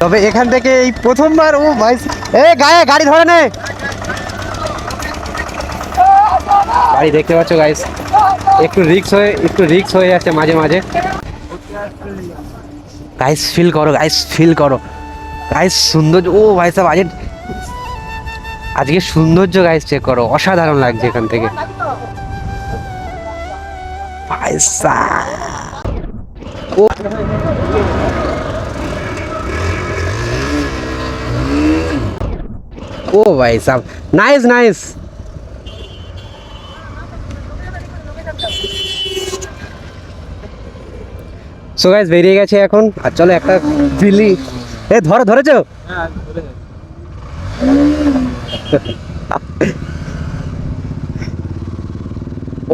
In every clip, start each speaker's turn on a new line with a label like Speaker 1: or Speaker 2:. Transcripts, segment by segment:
Speaker 1: তবে এখান থেকে এই প্রথমবার ও ভাই এ, গায়ে গাড়ি ধরে নে। গাড়ি দেখতে পাচ্ছ গাইস একটু রিক্স হয়ে একটু রিক্স হয়ে যাচ্ছে মাঝে মাঝে। গাইস ফিল করো গাইস ফিল করো। গাইস সৌন্দর্য ও, ভাই সাহেব, আজকে আজকে সৌন্দর্য গাইস চেক করো। অসাধারণ লাগছে এখান থেকে। ভাই ও ও ভাই সাহেব নাইস নাইস। সো গাইস বেরিয়ে গেছে এখন। আর চলো একটা বিলি এ, ধরো, ধরেছো?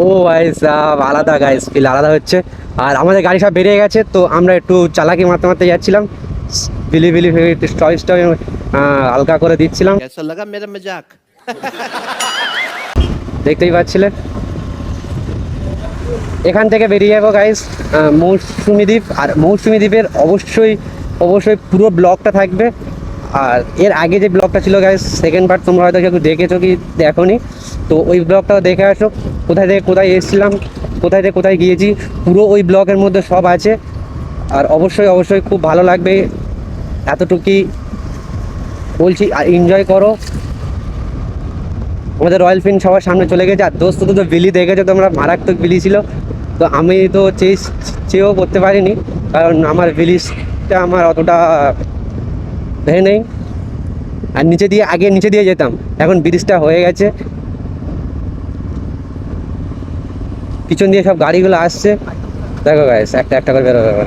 Speaker 1: ও ভাই সাহেব আলাদা গাইস ফিল আলাদা হচ্ছে। আর আমাদের গাড়ি সব বেরিয়ে গেছে, তো আমরা একটু চালাকি মারতে মারতে যাচ্ছিলাম। বিলি বিলি স্টয় স্টয় হ্যাঁ, হালকা করে দিচ্ছিলাম। দেখতেই পাচ্ছিলেন এখান থেকে বেরিয়ে যাব গাইস মৌসুমি দ্বীপ। আর মৌসুমি দ্বীপের অবশ্যই অবশ্যই পুরো ব্লকটা থাকবে। আর এর আগে যে ব্লগটা ছিল গাইস সেকেন্ড পার্ট তোমরা হয়তো কেউ দেখেছ কি দেখোনি। তো ওই ব্লগটাও দেখে আসো। কোথায় থেকে কোথায় এসেছিলাম কোথায় থেকে কোথায় গিয়েছি পুরো ওই ব্লকের মধ্যে সব আছে। আর অবশ্যই অবশ্যই খুব ভালো লাগবে। এতটুকুই বলছি এনজয় করো। আমাদের রয়্যাল ফিন সবার সামনে চলে গেছে। আর দোস্ত তো বিলি দেখেছ, তোমরা মারাত্মক বিলি ছিল। তো আমি তো চেয়ে চেয়েও করতে পারিনি, কারণ আমার বিলিসটা আমার অতটা ভেবে নেই। আর নিচে দিয়ে, আগে নিচে দিয়ে যেতাম। এখন ব্রিজটা হয়ে গেছে। পিছন দিয়ে সব গাড়িগুলো আসছে। দেখো গাইস একটা একটা করে বেরো বেরো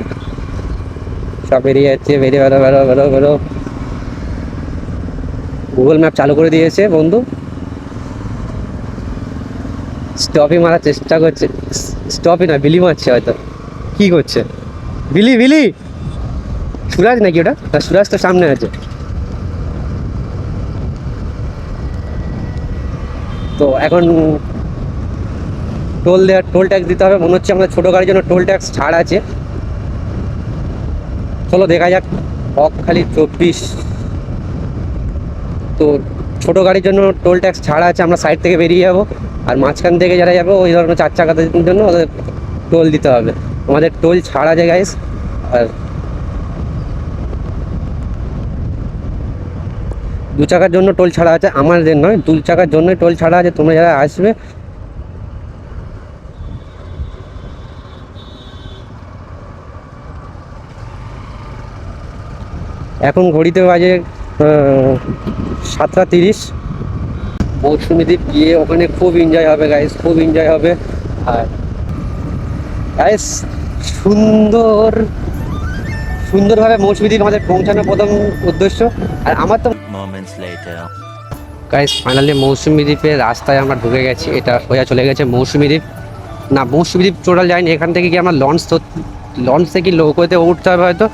Speaker 1: সব বেরিয়ে যাচ্ছে, বেরিয়ে বেরো বেরো বেরো বেরো গুগল ম্যাপ চালু করে দিয়েছে, বন্ধু। স্টপই মারার চেষ্টা করছে। স্টপই না বিলি মারছে হয়তো। কি করছে? বিলি বিলি! সুরাজ নাকি ওটা? না, সুরাজ তো সামনে আছে। তো এখন টোল দেওয়ার টোল ট্যাক্স দিতে হবে। মনে হচ্ছে আমাদের ছোটো গাড়ির জন্য টোল ট্যাক্স ছাড় আছে। চলো, দেখা যাক। হক খালি চব্বিশ তো ছোটো গাড়ির জন্য টোল ট্যাক্স ছাড়া আছে, আমরা সাইড থেকে বেরিয়ে যাব। আর মাঝখান থেকে যারা যাব, ওই ধরনের চার চাকাদের জন্য ওদের টোল দিতে হবে। আমাদের টোল ছাড়া যায় গাইস আর দু চাকার জন্য টোল ছাড়া আছে, আমাদের নয়, দু চাকার জন্যই টোল ছাড়া আছে, তোমরা যারা আসবে। এখন ঘড়িতে বাজে সাতটা তিরিশ। মৌসুমি দ্বীপ গিয়ে ওখানে খুব এনজয় হবে গাইস খুব এনজয় হবে। আর গাইস সুন্দর সুন্দরভাবে মৌসুমি দ্বীপ আমাদের পৌঁছানো প্রথম উদ্দেশ্য। আর আমার তো গাইস ফাইনালি মৌসুমি দ্বীপের রাস্তায় আমরা ঢুকে গেছি এটা সোজা চলে গেছে মৌসুমি দ্বীপ। না মৌসুমি দ্বীপ টোটাল যায়নি এখান থেকে কি আমরা লঞ্চ লঞ্চ থেকে নৌকোতে উঠতে হবে হয়তো?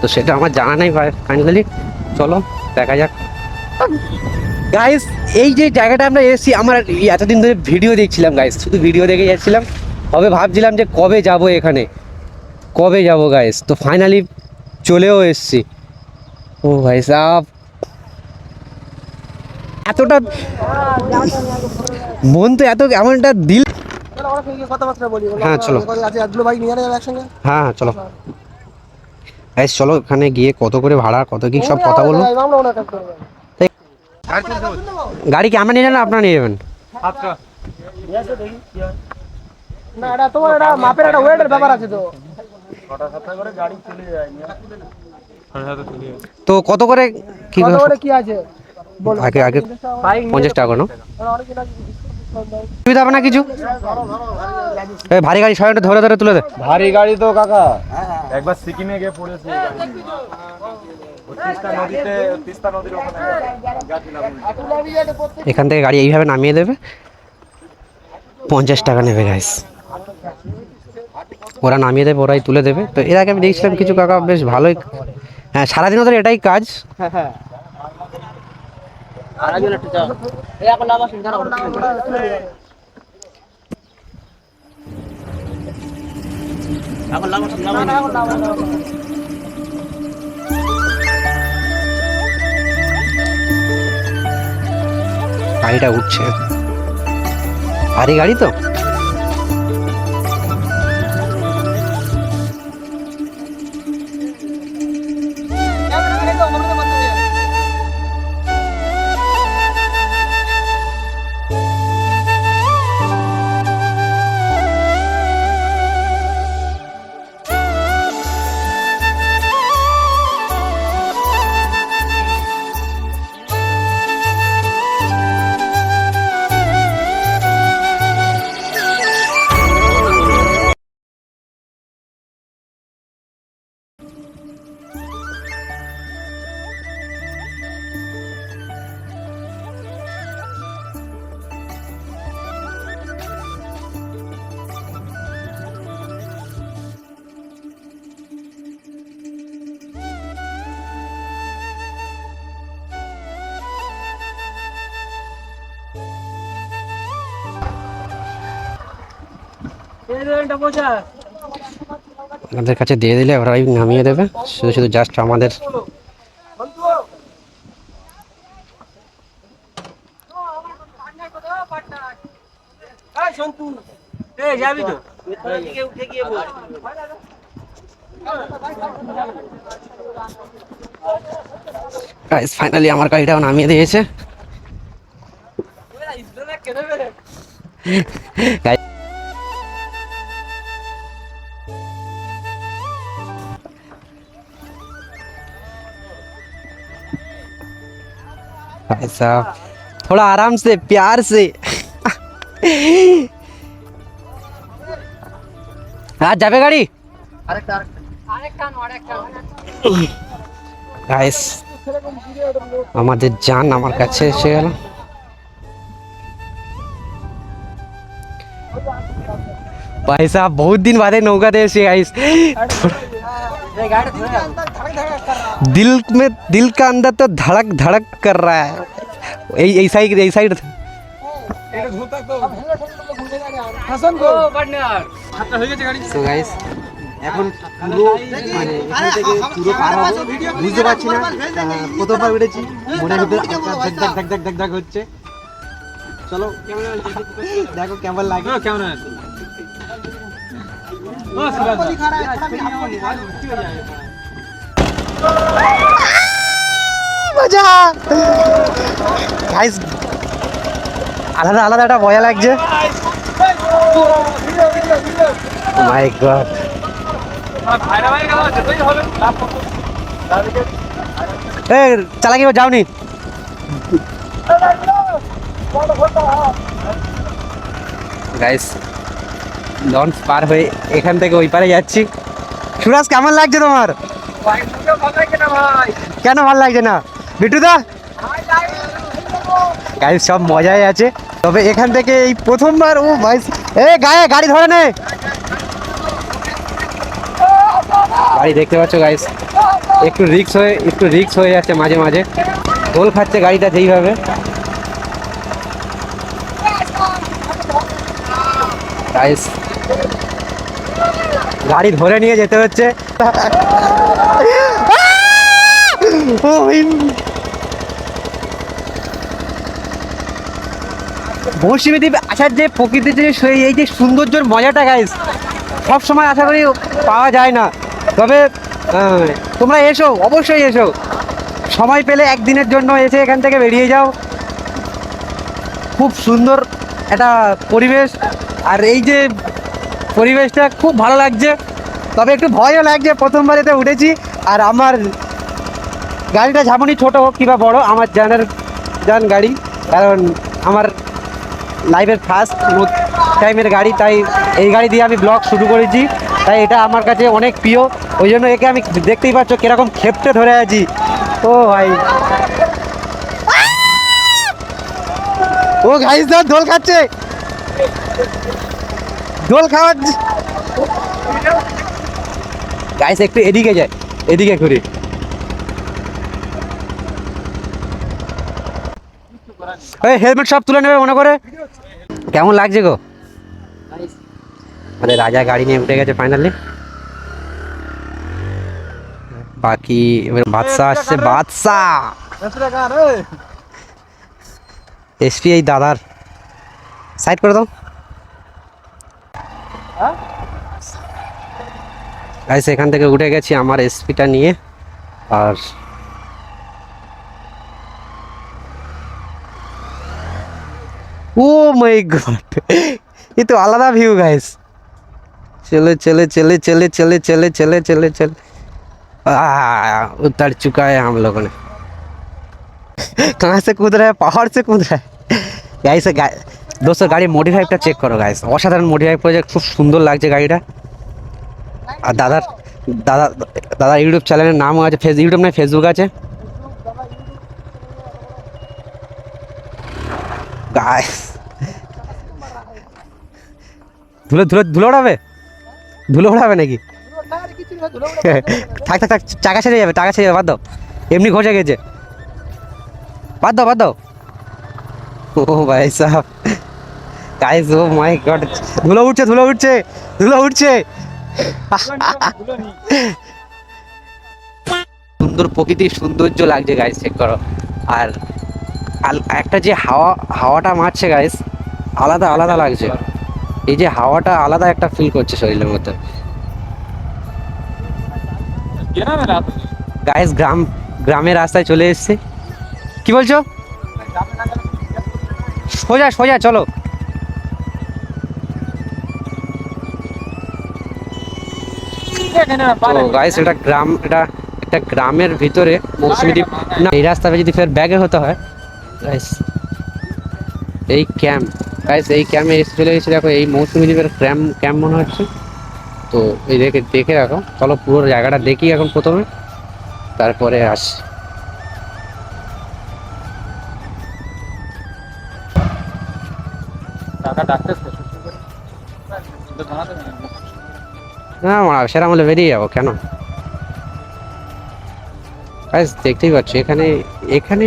Speaker 1: তো সেটা আমার জানা নেই ফাইনালি চলো। দেখা যাক গাইস এই যে জায়গাটা আমরা এসেছি আমার এই এতদিন ধরে ভিডিও দেখছিলাম গাইস শুধু ভিডিও দেখে যাচ্ছিলাম তবে ভাবছিলাম যে কবে যাব এখানে কবে যাব গাইস তো ফাইনালি চলেও এসেছি ও ভাই সাহ এতটা মন তো এত এমন একটা দিল হ্যাঁ, চলো। হ্যাঁ হ্যাঁ চলো গাইস চলো ওখানে গিয়ে কত করে ভাড়া কত কি সব কথা বলব গাড়ি কি আমরা নিয়ে যাবেন না আপনারা নিয়ে যাবেন?
Speaker 2: না এটা তোমার এটা মাপের একটা ওয়েটের ব্যাপার আছে তো।
Speaker 1: তো কত করে কি
Speaker 2: কত করে কি আছে? বলো
Speaker 1: আগে আগে
Speaker 2: বাইক
Speaker 1: পঞ্চাশ টাকা না? সুবিধা হবে না কিছু? এই ভারী গাড়ি সবাই ধরে ধরে তুলে দে।
Speaker 3: ভারী গাড়ি তো কাকা। একবার সিকিমে গিয়ে পড়েছি।
Speaker 1: এখান থেকে গাড়ি এইভাবে নামিয়ে দেবে। পঞ্চাশ টাকা নেবে গাইস ওরা নামিয়ে দেবে ওরাই তুলে দেবে। তো এর আগে আমি দেখছিলাম কিছু কাকা বেশ ভালোই হ্যাঁ সারাদিন ওদের এটাই কাজ। আর একজন একটু এই গাড়িটা উঠছে। গাড়ি তো? আমাদের কাছে দিয়ে দিলে ওরাই নামিয়ে দেবে। শুধু শুধু জাস্ট আমাদের। গাইস ফাইনালি আমার গাড়িটাও নামিয়ে দিয়েছে। भाई साहब थोड़ा आराम से प्यार से आज যাবে গাড়ি গাইস আমাদের জান আমার কাছে এসে গেল भाई साहब बहुत दिन बाद नौका दे ऐसे गाइस दिल में दिल का अंदर तो धड़क धड़क कर रहा है এই এই সাইড এই সাইড তো গাইস এখন পুরো মানে এখান থেকে পুরো পার হবো বুঝতে পারছি না আহ, প্রথমবার উঠেছি মনের ভিতরে ধাক ধাক ধাক ধাক ধাক ধাক হচ্ছে চলো দেখো কেমন লাগে কেমন মজা। গাইস আলাদা আলাদা একটা মজা লাগছে। মাই গড এ, চালাকি যাওনি। গাইস লঞ্চ পার হয়ে এখান থেকে ওই পারে যাচ্ছি। সুরাজ, কেমন লাগছে তোমার? কেন ভালো লাগছে না? বিটুদা গাইস সব মজাই আছে। তবে এখান থেকে এই প্রথমবার ও ভাই এ গায়ে গাড়ি ধরে নে। গাড়ি দেখতে পাচ্ছ গাইস? একটু রিক্স হয়ে একটু রিক্স হয়ে যাচ্ছে মাঝে মাঝে। দোল খাচ্ছে গাড়িটা যেইভাবে। গাইস গাড়ি ধরে নিয়ে যেতে হচ্ছে। মৌসুমী দ্বীপে আসার যে প্রকৃতির যে এই যে সৌন্দর্যর মজাটা গাইস সব সময় আশা করি পাওয়া যায় না। তবে তোমরা এসো, অবশ্যই এসো। সময় পেলে একদিনের জন্য এসে এখান থেকে বেরিয়ে যাও। খুব সুন্দর একটা পরিবেশ। আর এই যে পরিবেশটা খুব ভালো লাগছে। তবে একটু ভয়ও লাগছে, প্রথমবার এতে উঠেছি। আর আমার গাড়িটা যেমনই ছোট হোক কিংবা বড়, আমার জানের, জান গাড়ি। কারণ আমার লাইফের ফার্স্ট টাইমের গাড়ি, তাই এই গাড়ি দিয়ে আমি ব্লগ শুরু করেছি। তাই এটা আমার কাছে অনেক প্রিয়। ওই জন্য একে আমি দেখতেই পাচ্ছ কীরকম খেপটে ধরে আছি। ও ভাই। ও গাইস ধর দোল খাচ্ছে। দোল খাওয়ার গাইস একটু এদিকে যায় এদিকে ঘুরে। এই হেলমেট সব তুলে নেবে, মনে করে? কেমন লাগছে গো? আমাদের রাজা গাড়ি নিয়ে উঠে গেছে ফাইনালি বাকি, এবার বাদশা আসছে বাদশা এসপি এই দাদার। সাইড করে দাও। গাইস এখান থেকে উঠে গেছি আমার এসপিটা নিয়ে আর ও মাই গড ये तो আলাদা ভিউ গাইস चले चले चले चले चले चले चले चले चले आ, उतर चुका है हम लोगों ने कहाँ से कूद रहा है पहाड़ से कूद रहा है গাইস দোস্তর গাড়ি মডিফাইটা চেক করো গাইস অসাধারণ মডিফাই করেছে খুব সুন্দর লাগছে গাড়িটা আর দাদার দাদা দাদা ইউটিউব চ্যানেলের নামও আছে ফেস ইউটিউব না ফেসবুক আছে। ধুলো ধুলো ধুলো ওড়াবে? ধুলো ওড়াবে নাকি? থাক থাক থাক চাকা ছেড়ে যাবে টাকা ছেড়ে যাবে বাদ দাও। এমনি ঘষে গেছে। বাদ দাও বাদ দাও। ও ভাই সাহেব। গাইস ও মাই গড ধুলো উঠছে ধুলো উঠছে ধুলো উঠছে। সুন্দর প্রকৃতির সৌন্দর্য লাগছে গাইস চেক করো। আর একটা যে হাওয়া, হাওয়াটা মারছে গাইস আলাদা আলাদা লাগছে। এই যে হাওয়াটা আলাদা একটা ফিল করছে শরীরের মধ্যে। গাইস গ্রাম, গ্রামের রাস্তায় চলে এসেছে। কি বলছো? সোজা সোজা, চলো। তো গাইস এটা গ্রাম এটা একটা গ্রামের ভিতরে মৌসুমী দ্বীপ। না এই রাস্তাটা যদি ফের ব্যাগে হতে হয় গাইস এই ক্যাম্প গাইস এই ক্যাম্পে এসে চলে গেছে দেখো এই মৌসুমী দ্বীপের ক্যাম্প ক্যাম্প মনে হচ্ছে। তো এই দেখে দেখে রাখো। চলো পুরো জায়গাটা দেখি এখন প্রথমে। তারপরে আস।
Speaker 3: টাকা ডাক্তার
Speaker 1: না মারা সেরকম হলে বেরিয়ে যাব কেন? গাইস দেখতেই পাচ্ছি এখানে এখানে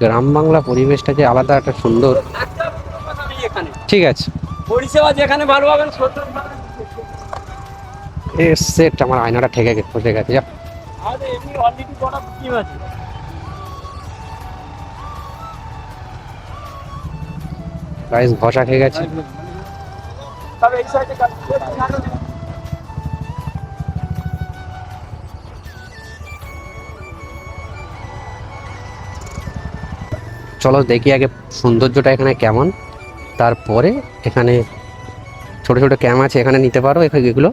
Speaker 1: গ্রাম বাংলা পরিবেশটা যে আলাদা একটা সুন্দর। ঠিক আছে।
Speaker 2: পরিষেবা যেখানে ভালো পাবেন
Speaker 1: সেট আমার আয়নাটা ঠেকে গে- ফসে গেছে যা। গাইস ঘষা খেয়ে গেছে।
Speaker 2: তবে এই সাইডে
Speaker 1: চলো দেখি আগে সৌন্দর্যটা এখানে কেমন। তারপরে এখানে ছোট ছোট ক্যাম আছে, এখানে নিতে পারো এখানে এগুলো।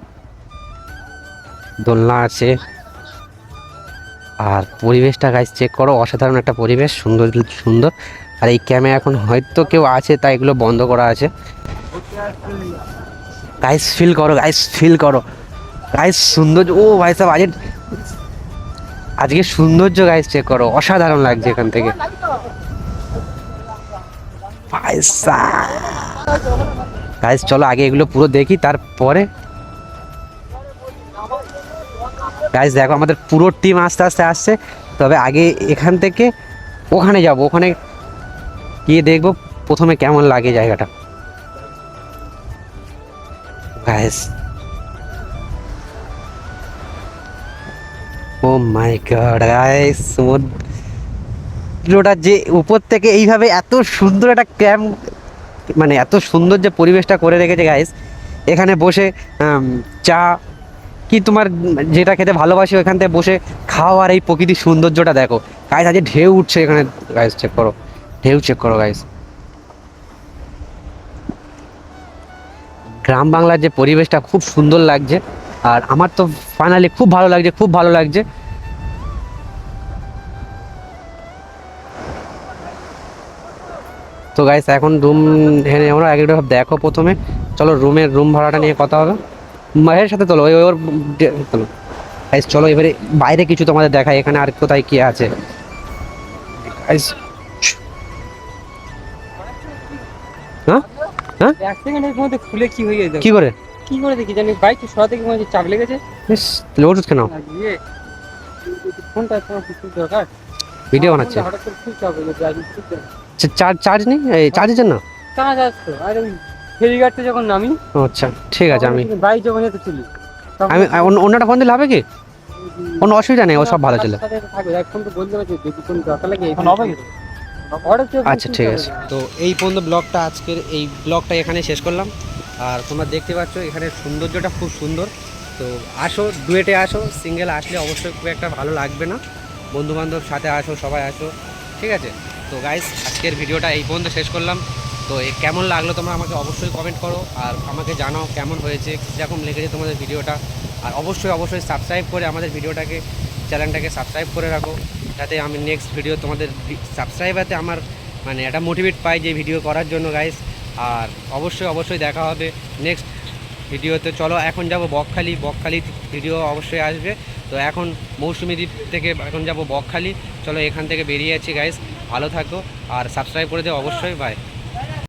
Speaker 1: দোলনা আছে। আর পরিবেশটা গাইস চেক করো, অসাধারণ একটা পরিবেশ, সুন্দর সুন্দর। আর এই ক্যামে এখন হয়তো কেউ আছে, তাই এগুলো বন্ধ করা আছে। গাইস ফিল করো গাইস ফিল করো। গাইস সৌন্দর্য, ও ভাই সাহেব, আজকে আজকে সৌন্দর্য গাইস চেক করো। অসাধারণ লাগছে এখান থেকে। গাইস চলো আগে এগুলো পুরো দেখি, তারপরে গাইস দেখো, আমাদের পুরো টিম আস্তে আস্তে আসছে। তবে আগে এখান থেকে ওখানে যাব, ওখানে গিয়ে দেখব প্রথমে কেমন লাগে জায়গাটা। Guys oh my God guys সমুদ্রটা যে উপর থেকে এইভাবে এত সুন্দর একটা ক্যাম্প মানে এত সুন্দর যে পরিবেশটা করে রেখেছে গাইস এখানে বসে চা, কি তোমার যেটা খেতে ভালোবাসি ওখান থেকে বসে খাও আর এই প্রকৃতির সৌন্দর্যটা দেখো। গাইস আজকে ঢেউ উঠছে এখানে গাইস চেক করো। ঢেউ চেক করো গাইস গ্রাম বাংলার যে পরিবেশটা খুব সুন্দর লাগছে। আর আমার তো ফাইনালি খুব ভালো লাগছে, খুব ভালো লাগছে। তো গাইস এখন রুম এখানে আমরা একটু দেখো প্রথমে। চলো রুমের রুম ভাড়াটা নিয়ে কথা হবে। মায়ের সাথে তোলো ওই ওর তোলো গাইস চলো এবারে বাইরে কিছু তোমাদের দেখাই, এখানে আর কোথায় কি আছে। গাইস হ্যাঁ? হ্যাঁ?
Speaker 2: এক সেকেন্ডের মধ্যে খুলে কি হয়ে যায়
Speaker 1: কি করে?
Speaker 2: কি করে দেখি? জানি বাইক সরা থেকে মনে চাপ লেগেছে।
Speaker 1: ইস, তাহলে কেন
Speaker 2: ইয়ে ফোনটা তোমার কিছু দরকার
Speaker 1: ভিডিও বানাচ্ছে।
Speaker 2: হঠাৎ করে খুব চাপ হয়ে গেছে
Speaker 1: চার্জ চার্জ নেই? চার্জের জন্য?
Speaker 2: কাজ আসতো আর ওই ফেরিঘাটতে যখন নামি
Speaker 1: আচ্ছা ঠিক আছে আমি
Speaker 2: বাইক যখন যেতে চলি
Speaker 1: আমি অন্য- অন্যটা ফোন দিলে হবে কি? কোনো অসুবিধা নেই ও সব ভালো ছিল
Speaker 2: থাকবে এখন তো বলতে পারছি দরকার লাগে।
Speaker 3: এখন হবে কি?
Speaker 1: আচ্ছা ঠিক আছে। তো এই পর্যন্ত ব্লগটা আজকের এই ব্লগটা এখানে শেষ করলাম। আর তোমরা দেখতে পাচ্ছ এখানে সৌন্দর্যটা খুব সুন্দর। তো আসো ডুয়েটে আসো সিঙ্গেল আসলে অবশ্যই খুব একটা ভালো লাগবে না। বন্ধু বান্ধব সাথে আসো সবাই আসো ঠিক আছে? তো গাইস আজকের ভিডিওটা এই পর্যন্ত শেষ করলাম। তো এ কেমন লাগল তোমরা আমাকে অবশ্যই কমেন্ট করো আর আমাকে জানাও কেমন হয়েছে কীরকম লেগেছে তোমাদের ভিডিওটা। আর অবশ্যই অবশ্যই সাবস্ক্রাইব করে আমাদের ভিডিওটাকে চ্যানেলটাকে সাবস্ক্রাইব করে রাখো। যাতে আমি নেক্সট ভিডিও তোমাদের সাবস্ক্রাইবারতে আমার মানে এটা মোটিভেট পাই যে ভিডিও করার জন্য গাইস আর অবশ্যই অবশ্যই দেখা হবে নেক্সট ভিডিওতে চলো, এখন যাব বকখালি। বকখালি ভিডিও অবশ্যই আসবে। তো এখন মৌসুমী দ্বীপ থেকে এখন যাব বকখালি। চলো, এখান থেকে বেরিয়ে আছি গাইস ভালো থাকো। আর সাবস্ক্রাইব করে দিও অবশ্যই। বাই